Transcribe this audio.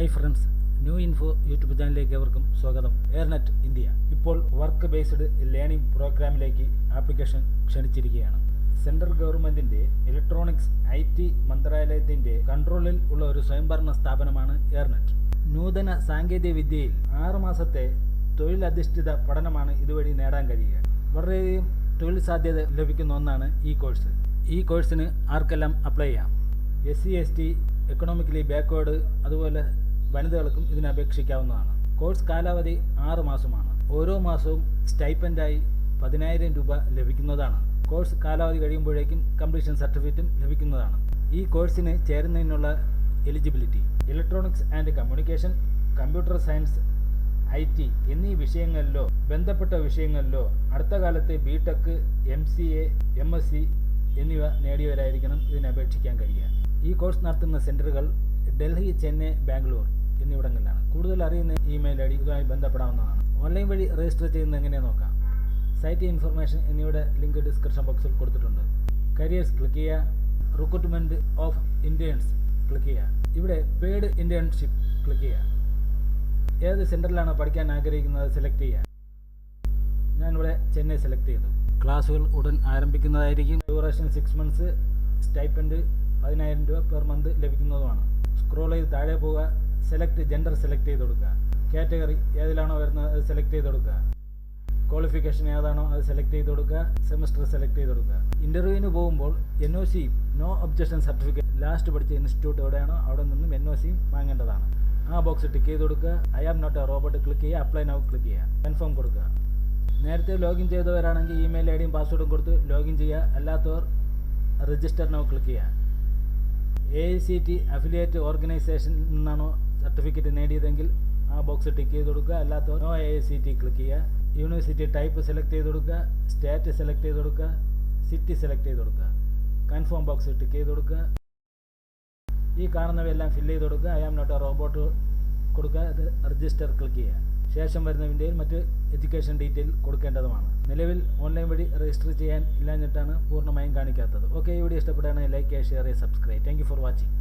Hi friends new info YouTube ചാനലിലേക്ക് അവർക്കും സ്വാഗതം. എയർനെറ്റ് ഇന്ത്യ ഇപ്പോൾ വർക്ക് ബേസ്ഡ് ലേണിംഗ് പ്രോഗ്രാമിലേക്ക് ആപ്ലിക്കേഷൻ ക്ഷണിച്ചിരിക്കുകയാണ്. സെൻട്രൽ ഗവൺമെന്റിന്റെ ഇലക്ട്രോണിക്സ് ഐ ടി മന്ത്രാലയത്തിന്റെ കൺട്രോളിൽ ഉള്ള ഒരു സ്വയംഭരണ സ്ഥാപനമാണ് എയർനെറ്റ് നൂതന സാങ്കേതിക വിദ്യയിൽ ആറുമാസത്തെ തൊഴിലധിഷ്ഠിത പഠനമാണ് ഇതുവഴി നേടാൻ കഴിയുക. വളരെയധികം തൊഴിൽ സാധ്യത ലഭിക്കുന്ന ഒന്നാണ് ഈ കോഴ്സ് ഈ കോഴ്സിന് ആർക്കെല്ലാം അപ്ലൈ ചെയ്യാം? S C S T economically backward അതുപോലെ വനിതകൾക്കും ഇതിന് അപേക്ഷിക്കാവുന്നതാണ്. കോഴ്സ് കാലാവധി ആറ് മാസമാണ്. ഓരോ മാസവും സ്റ്റൈപ്പൻഡായി പതിനായിരം രൂപ ലഭിക്കുന്നതാണ്. കോഴ്സ് കാലാവധി കഴിയുമ്പോഴേക്കും കംപ്ലീഷൻ സർട്ടിഫിക്കറ്റും ലഭിക്കുന്നതാണ്. ഈ കോഴ്സിന് ചേരുന്നതിനുള്ള eligibility electronics and communication computer science I T എന്നീ വിഷയങ്ങളിലോ ബന്ധപ്പെട്ട വിഷയങ്ങളിലോ അടുത്ത കാലത്ത് B tech M C A M S C എന്നിവ നേടിയവരായിരിക്കണം ഇതിന് അപേക്ഷിക്കാൻ കഴിയുക. ഈ കോഴ്സ് നടത്തുന്ന സെന്ററുകൾ ഡൽഹി ചെന്നൈ ബാംഗ്ലൂർ. എന്നിവിടങ്ങളിലാണ്. കൂടുതൽ അറിയുന്ന ഇമെയിൽ ഐ ഡി ഇതുമായി ബന്ധപ്പെടാവുന്നതാണ്. ഓൺലൈൻ വഴി രജിസ്റ്റർ ചെയ്യുന്നത് എങ്ങനെയാണ് നോക്കാം. സൈറ്റ് ഇൻഫർമേഷൻ എന്നിവയുടെ ലിങ്ക് ഡിസ്ക്രിപ്ഷൻ ബോക്സിൽ കൊടുത്തിട്ടുണ്ട്. കരിയേഴ്സ് ക്ലിക്ക് ചെയ്യുക. റിക്രൂട്ട്മെന്റ് ഓഫ് ഇന്റേൺസ് ക്ലിക്ക് ചെയ്യുക. ഇവിടെ പെയ്ഡ് ഇന്റേൺഷിപ്പ് ക്ലിക്ക് ചെയ്യുക. ഏത് സെന്ററിലാണ് പഠിക്കാൻ ആഗ്രഹിക്കുന്നത് സെലക്ട് ചെയ്യുക. ഞാനിവിടെ ചെന്നൈ സെലക്ട് ചെയ്തു. ക്ലാസ്സുകൾ ഉടൻ ആരംഭിക്കുന്നതായിരിക്കും. ഡ്യൂറേഷൻ സിക്സ് മന്ത്സ് സ്റ്റൈപ്പൻഡ് പതിനായിരം രൂപ പെർ മന്ത് ലഭിക്കുന്നതുമാണ്. സ്ക്രോൾ ചെയ്ത് താഴെ പോവുക. സെലക്ട് ജെൻഡർ സെലക്ട് ചെയ്ത് കൊടുക്കുക. കാറ്റഗറി ഏതിലാണോ വരുന്നത് അത് സെലക്ട് ചെയ്ത് കൊടുക്കുക. ക്വാളിഫിക്കേഷൻ ഏതാണോ അത് സെലക്ട് ചെയ്ത് കൊടുക്കുക. സെമസ്റ്റർ സെലക്ട് ചെയ്ത് കൊടുക്കുക. ഇന്റർവ്യൂവിന് പോകുമ്പോൾ N O C no objection certificate last പഠിച്ച ഇൻസ്റ്റിറ്റ്യൂട്ട് എവിടെയാണോ അവിടെ നിന്നും എൻ ഒ സിയും വാങ്ങേണ്ടതാണ്. ആ ബോക്സ് ടിക്ക് ചെയ്ത് കൊടുക്കുക. I am not a robot click ചെയ്യുക. അപ്ലൈ നൗ ക്ലിക്ക് ചെയ്യുക. കൺഫേം കൊടുക്കുക. നേരത്തെ ലോഗിൻ ചെയ്തവരാണെങ്കിൽ ഇമെയിൽ ഐ ഡിയും പാസ്വേഡും കൊടുത്ത് ലോഗിൻ ചെയ്യുക. അല്ലാത്തവർ രജിസ്റ്റർ നൗ ക്ലിക്ക് ചെയ്യുക. A I C T affiliate ഓർഗനൈസേഷനിൽ നിന്നാണോ സർട്ടിഫിക്കറ്റ് നേടിയതെങ്കിൽ ആ ബോക്സ് ടിക്ക് ചെയ്ത് കൊടുക്കുക. അല്ലാത്തവർ no A C T click ചെയ്യുക. യൂണിവേഴ്സിറ്റി ടൈപ്പ് സെലക്ട് ചെയ്ത് കൊടുക്കുക. സ്റ്റേറ്റ് സെലക്ട് ചെയ്ത് കൊടുക്കുക. സിറ്റി സെലക്ട് ചെയ്ത് കൊടുക്കുക. കൺഫേം ബോക്സ് ടിക്ക് ചെയ്ത് കൊടുക്കുക. ഈ കാണുന്നവയെല്ലാം ഫില്ല് ചെയ്ത് കൊടുക്കുക. I am not a robot കൊടുക്കുക. അത് രജിസ്റ്റർ ക്ലിക്ക് ചെയ്യുക. ശേഷം വരുന്ന മറ്റ് എഡ്യൂക്കേഷൻ ഡീറ്റെയിൽ കൊടുക്കേണ്ടതുമാണ്. നിലവിൽ ഓൺലൈൻ വഴി രജിസ്റ്റർ ചെയ്യാൻ ഇല്ലാഞ്ഞിട്ടാണ് പൂർണമായും കാണിക്കാത്തത്. ഓക്കെ ഈ വീഡിയോ ഇഷ്ടപ്പെടുകയാണെങ്കിൽ ലൈക്ക് ചെയ്യുക ഷെയർ ചെയ്യുക സബ്സ്ക്രൈബ് താങ്ക് ഫോർ വാച്ചിങ്